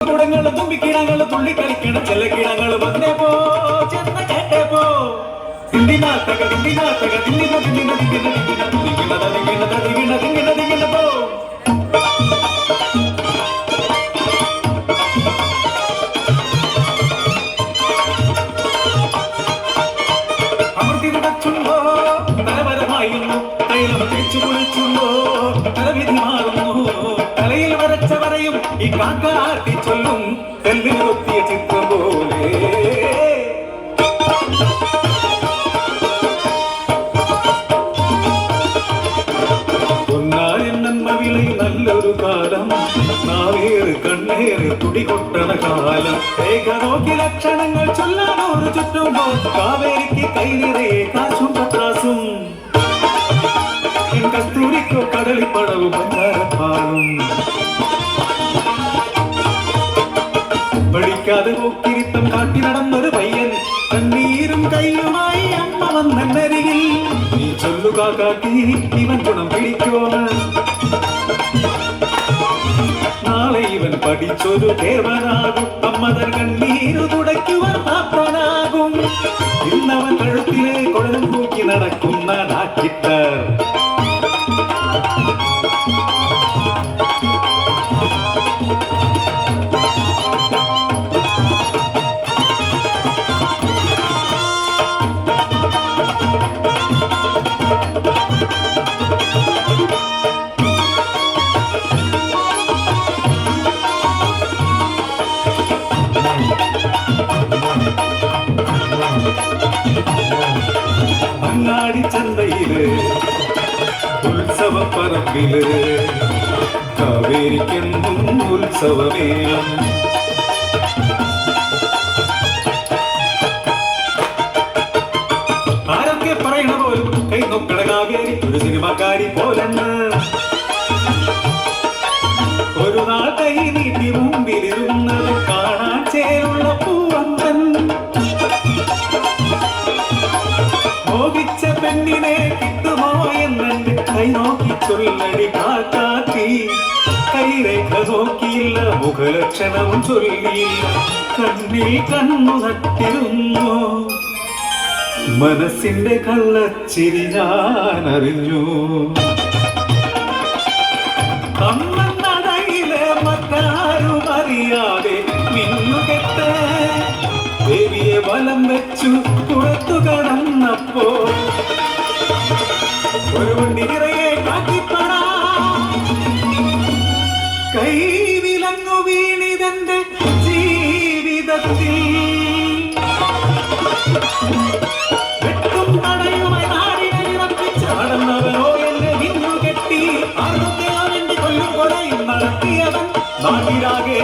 കുടങ്ങൾ തുമ്പിക്കിടങ്ങൾ തുള്ളിക്കളിക്കണ ചെല്ലക്കിടങ്ങൾ വന്നേ പോ ചെന്ന കേട്ടേ പോ. തിണ്ടിനാത്തക തിണ്ടിനാത്തക തിണ്ടിന തിണ്ടിന തിണ്ടിന തിണ്ടിന തിണ്ടിന തിണ്ടിന തിണ്ടിന തിണ്ടിന തിണ്ടിന പോ. അമൃതി നടച്ചുണ്ടോ തലവരമായിരുന്നു തൈലം തേച്ചു കുളിച്ചുണ്ടോ? തലവിധി മാറുന്നു. கரையில் வரச்சவரையும் இக்காக்காட்டி சொல்லும் தெல்லில் ஒத்திய சித்திரம் போலே. சொன்னாரின் நன்மவிலை நல்லொரு காலம் நாவேறு கண்ணேறு துடி கொட்டன காலம். ஏக நோக்கி லட்சணங்கள் சொல்லான ஒரு சுற்றும் காவேரிக்கு கை நிறைய காசும் பத்ராசும் கஸ்தூரிக்கோ கடலி படவு பந்தாரம் பாடும் പഠിക്കാതെ നോക്കിരിത്തം കാട്ടി നടന്നൊരു പയ്യൻ. കണ്ണീരും കയ്യുമായി അമ്മ വന്നരികിൽ നീ ചൊല്ലുക കാട്ടി ഇവൻ ഗുണം പിടിക്കുമോന്ന് നാളെ ഇവൻ പഠിച്ചൊരു ദേവനാകും. അമ്മതൻ കണ്ണീരു തുടയ്ക്കുവാൻ പ്രാപ്തനാകും ഇന്നവൻ കഴുത്തിലെ കുഴലും തൂക്കി നടക്കുന്ന ഡാക്കിട്ടർ അങ്ങാടി ചന്തയിൽ ഉത്സവ പറമ്പിൽ കാവേരിക്കെന്നും ഉത്സവമേളം. ആരൊക്കെ പറയണ പോലും കൈ നോക്കണ കാവേരി ഒരു സിനിമക്കാരി പോലെന്ന്. കൈ നോക്കി ചൊല്ലടി കാക്കാത്തി. കൈരേഖ നോക്കിയില്ല മുഖലക്ഷണവും ചൊല്ലിയില്ല കണ്ണിൽ കണ്ണു നട്ടിരുന്നു മനസ്സിന്റെ കള്ളച്ചിരി ഞാൻ അറിഞ്ഞു അമ്മന്നടയിലെ മറ്റാരും അറിയാതെ മിന്നുകെട്ട് ദേവിയെ വലം വെച്ചു പുറത്തു കടന്നപ്പോ ஒரு உண்டி நிறையே കൈ വിലങ്ങു വീണിതന്റെ ജീവിതത്തിൽ. വെട്ടും തടയുമായി നാടിനെ നിറപ്പിച്ചാടുന്നവനോ എന്നെ നിന്നു കെട്ടി. അറുപത്തി കൊല്ലും കൊടയും നാട്ടിലാകെ